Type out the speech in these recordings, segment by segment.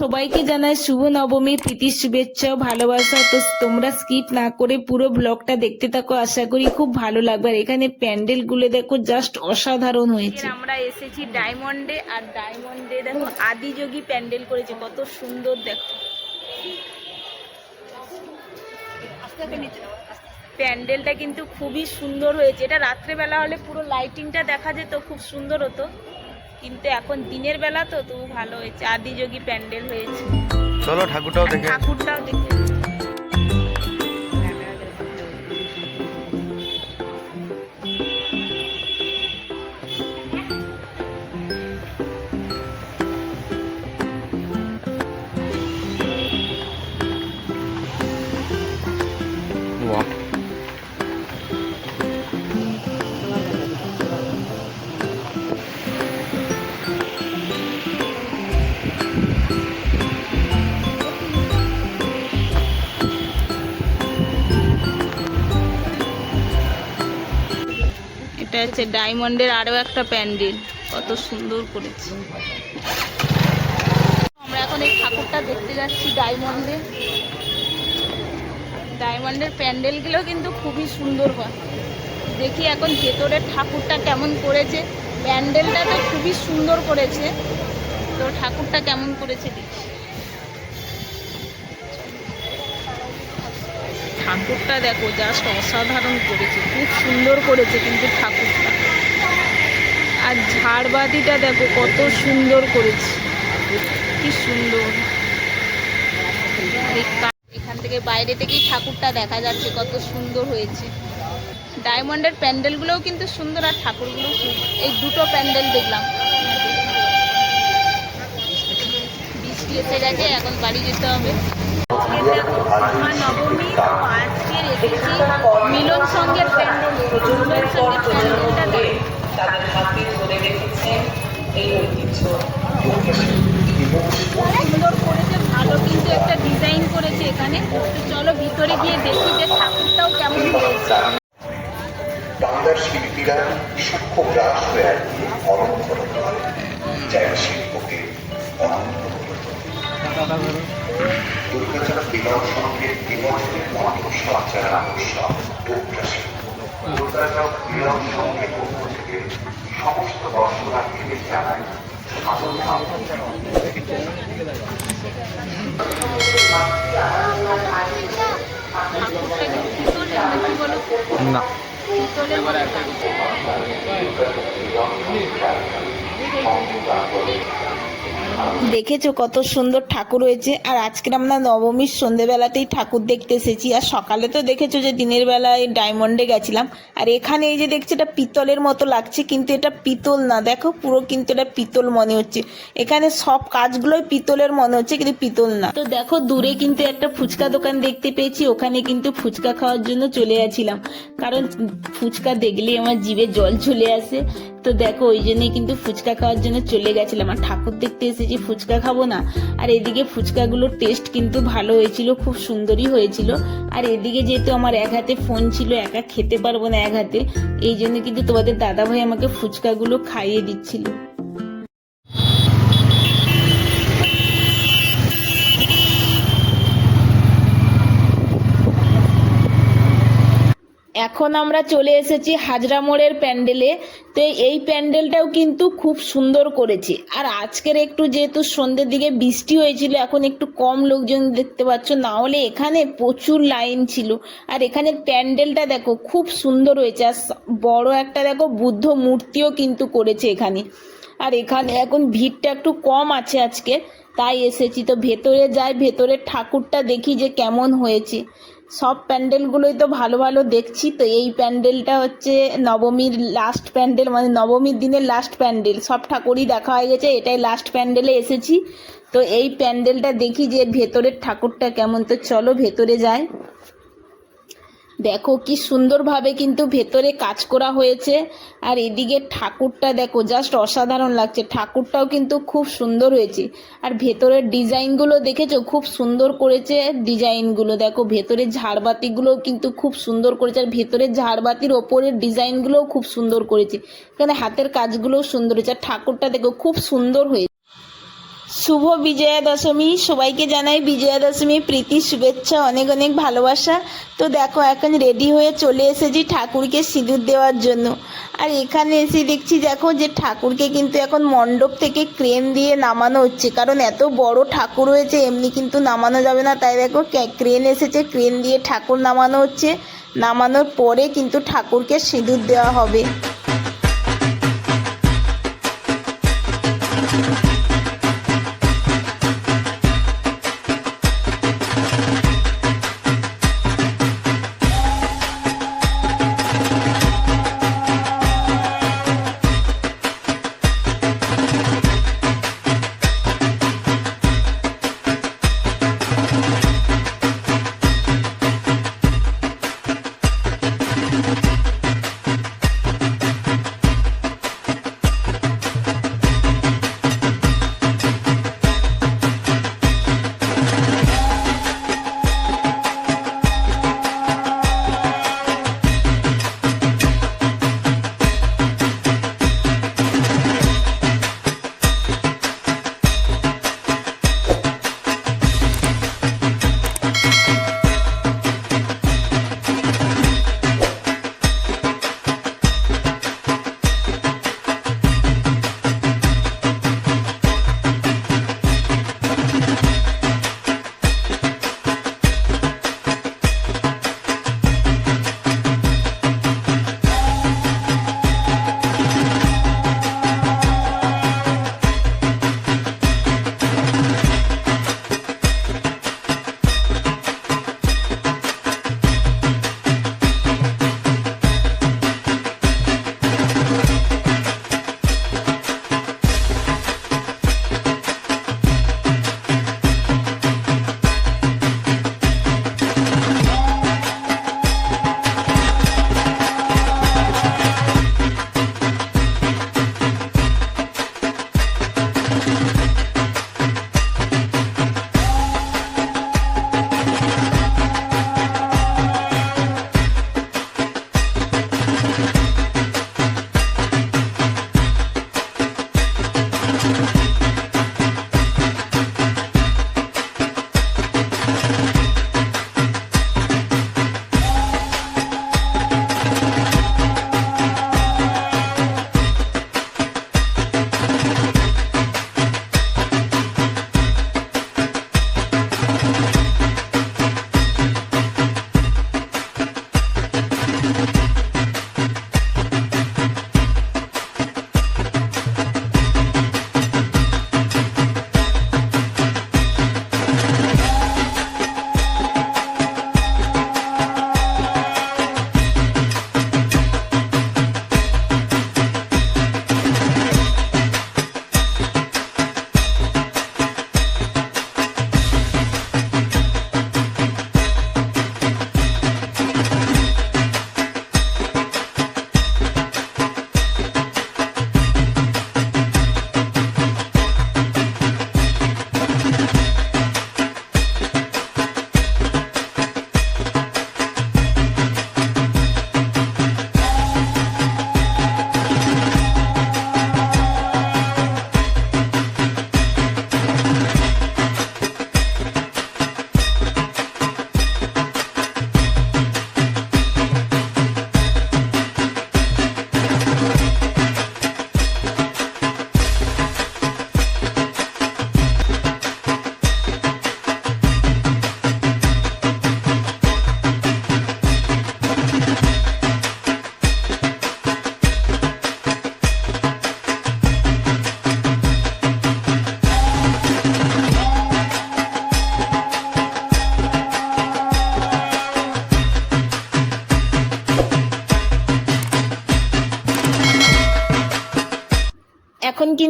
সবাইকে জানাই শুভ নবমী, প্রীতি, শুভেচ্ছা, ভালোবাসা। তো তোমরা স্কিপ না করে পুরো ব্লগটা দেখতে থাকো। আশা করি খুব ভালো লাগবে। আর এখানে প্যান্ডেলগুলো দেখো জাস্ট অসাধারণ হয়েছে। আমরা এসেছি ডায়মন্ডে। আর ডায়মন্ডে দেখো আদিযোগী প্যান্ডেল করেছে। কত সুন্দর দেখো। প্যান্ডেলটা কিন্তু খুবই সুন্দর হয়েছে। এটা রাত্রেবেলা হলে পুরো লাইটিংটা দেখা যেত, খুব সুন্দর হতো। কিন্তু এখন দিনের বেলা তো তবু ভালো হয়েছে। আদি যোগী প্যান্ডেল হয়েছে। চলো ঠাকুরটাও দেখে ঠাকুরটাও দেখতে এটা হচ্ছে ডায়মন্ডের আরও একটা প্যান্ডেল। কত সুন্দর করেছে। আমরা এখন এই ঠাকুরটা দেখতে যাচ্ছি ডায়মন্ডে। ডায়মন্ডের প্যান্ডেলগুলো কিন্তু খুবই সুন্দর হয়। দেখি এখন ভেতরের ঠাকুরটা কেমন করেছে। প্যান্ডেলটা তো খুবই সুন্দর করেছে। তো ঠাকুরটা কেমন করেছে দেখি। ঠাকুরটা দেখো জাস্ট অসাধারণ করেছে, খুব সুন্দর করেছে কিন্তু ঠাকুরটা। আর ঝাড়বাতিটা দেখো, কত সুন্দর করেছে, কি সুন্দর। এখান থেকে বাইরে থেকেই ঠাকুরটা দেখা যাচ্ছে, কত সুন্দর হয়েছে। ডায়মন্ডের প্যান্ডেলগুলোও কিন্তু সুন্দর আর ঠাকুরগুলো এই দুটো প্যান্ডেল দেখলাম। বৃষ্টি এসে গেছে, এখন বাড়ি যেতে হবে। আজকে দেখো মা তো আজকের এসেছি। মিলন সঙ্গের প্যান্ডেল মিলন সঙ্গের প্যান্ডেলটা তাদের। হাতে ধরে রেখেছে এই ঐতিহ্য। সুন্দর করেছে ভালো কিন্তু একটা ডিজাইন করেছে এখানে। তো চলো ভিতরে গিয়ে দেখি যে ঠাকুরটাও কেমন হয়েছে। বাংলার শিল্পীরা সূক্ষ্ম গ্রাস হয়ে দিয়ে অলঙ্করণ করে। যা এই শিল্পকে অনন্ত করে। দুর্গাচরণ বিবাহ সঙ্গে মন্ত্র সঞ্চার আকর্ষণ ডোকরা শিল্প দুর্গাচরণ বিবাহ সঙ্গে পক্ষ থেকে সমস্ত দর্শনার্থীদের জানায় না। পিতলের মতো দেখেছ কত সুন্দর ঠাকুর হয়েছে। আর আজকে আমরা নবমীর সন্ধেবেলাতেই ঠাকুর দেখতে এসেছি। আর সকালে তো দেখেছ যে দিনের বেলায় ডায়মন্ডে গেছিলাম। আর এখানে এই যে দেখছি এটা পিতলের মতো লাগছে, কিন্তু এটা পিতল না। দেখো পুরো কিন্তু এটা পিতল মনে হচ্ছে। এখানে সব কাজগুলোই পিতলের মনে হচ্ছে, কিন্তু পিতল না। তো দেখো দূরে কিন্তু একটা ফুচকা দোকান দেখতে পেয়েছি। ওখানে কিন্তু ফুচকা খাওয়ার জন্য চলে গেছিলাম। কারণ ফুচকা দেখলেই আমার জিভে জল চলে আসে। তো দেখো, ওই জন্যই কিন্তু ফুচকা খাওয়ার জন্য চলে গেছিলাম। আর ঠাকুর দেখতে এসেছি, ফুচকা খাব না। আর এদিকে ফুচকাগুলোর টেস্ট কিন্তু ভালো হয়েছিল, খুব সুন্দরই হয়েছিল। আর এদিকে যেহেতু আমার এক হাতে ফোন ছিল, একা খেতে পারব না এক হাতে, এই জন্য কিন্তু তোমাদের দাদা ভাই আমাকে ফুচকাগুলো খাইয়ে দিচ্ছিল। এখন আমরা চলে এসেছি হাজরা মোড়ের প্যান্ডেলে। তো এই প্যান্ডেলটাও কিন্তু খুব সুন্দর করেছে। আর আজকের একটু যেহেতু সন্ধ্যের দিকে বৃষ্টি হয়েছিল, এখন একটু কম লোকজন দেখতে পাচ্ছ। না হলে এখানে প্রচুর লাইন ছিল। আর এখানে প্যান্ডেলটা দেখো, খুব সুন্দর হয়েছে। আর বড় একটা দেখো বুদ্ধ মূর্তিও কিন্তু করেছে এখানে। আর এখানে এখন ভিড়টা একটু কম আছে আজকে। তাই এসেছি। তো ভেতরে যাই, ভেতরের ঠাকুরটা দেখি যে কেমন হয়েছে। সব প্যান্ডেলগুলোই তো ভালো ভালো দেখছি, তো এই প্যান্ডেলটা হচ্ছে নবমীর লাস্ট প্যান্ডেল মানে নবমীর দিনের লাস্ট প্যান্ডেল। সব ঠাকুরই দেখা হয়ে গেছে, এটাই লাস্ট প্যান্ডেলে এসেছি। তো এই প্যান্ডেলটা দেখি যে ভেতরের ঠাকুরটা কেমন, তো চলো ভেতরে যাই। দেখো কি সুন্দরভাবে কিন্তু ভেতরে কাজ করা হয়েছে। আর এদিকে ঠাকুরটা দেখো জাস্ট অসাধারণ লাগছে। ঠাকুরটাও কিন্তু খুব সুন্দর হয়েছে। আর ভেতরের ডিজাইনগুলো দেখেছ? খুব সুন্দর করেছে ডিজাইনগুলো। দেখো, ভেতরের ঝাড়বাতিগুলোও কিন্তু খুব সুন্দর করেছে। আর ভেতরের ঝাড়বাতির ওপরের ডিজাইনগুলোও খুব সুন্দর করেছে। এখানে হাতের কাজগুলোও সুন্দর হয়েছে। আর ঠাকুরটা দেখো, খুব সুন্দর হয়েছে। শুভ বিজয়া দশমী সবাইকে জানাই বিজয়া দশমী প্রীতি, শুভেচ্ছা, অনেক অনেক ভালোবাসা। তো দেখো, এখন রেডি হয়ে চলে এসেছি ঠাকুরকে সিঁদুর দেওয়ার জন্য। আর এখানে এসে দেখছি, দেখো যে ঠাকুরকে কিন্তু এখন মণ্ডপ থেকে ক্রেন দিয়ে নামানো হচ্ছে। কারণ এত বড় ঠাকুর হয়েছে, এমনি কিন্তু নামানো যাবে না। তাই দেখো ক্রেন এসেছে ক্রেন দিয়ে ঠাকুর নামানো হচ্ছে। নামানোর পরে কিন্তু ঠাকুরকে সিঁদুর দেওয়া হবে। এখন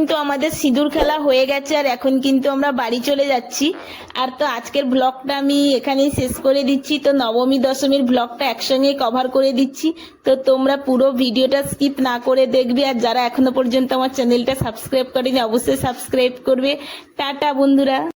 কিন্তু আমাদের সিঁদুর খেলা হয়ে গেছে আর এখন কিন্তু আমরা বাড়ি চলে যাচ্ছি। আর তো আজকের ব্লগটা আমি এখানেই শেষ করে দিচ্ছি। তো নবমী, দশমীর ব্লগটা একসঙ্গে কভার করে দিচ্ছি। তো তোমরা পুরো ভিডিওটা স্কিপ না করে দেখবে। আর যারা এখনও পর্যন্ত আমার চ্যানেলটা সাবস্ক্রাইব করেনি, অবশ্যই সাবস্ক্রাইব করবে। টাটা বন্ধুরা।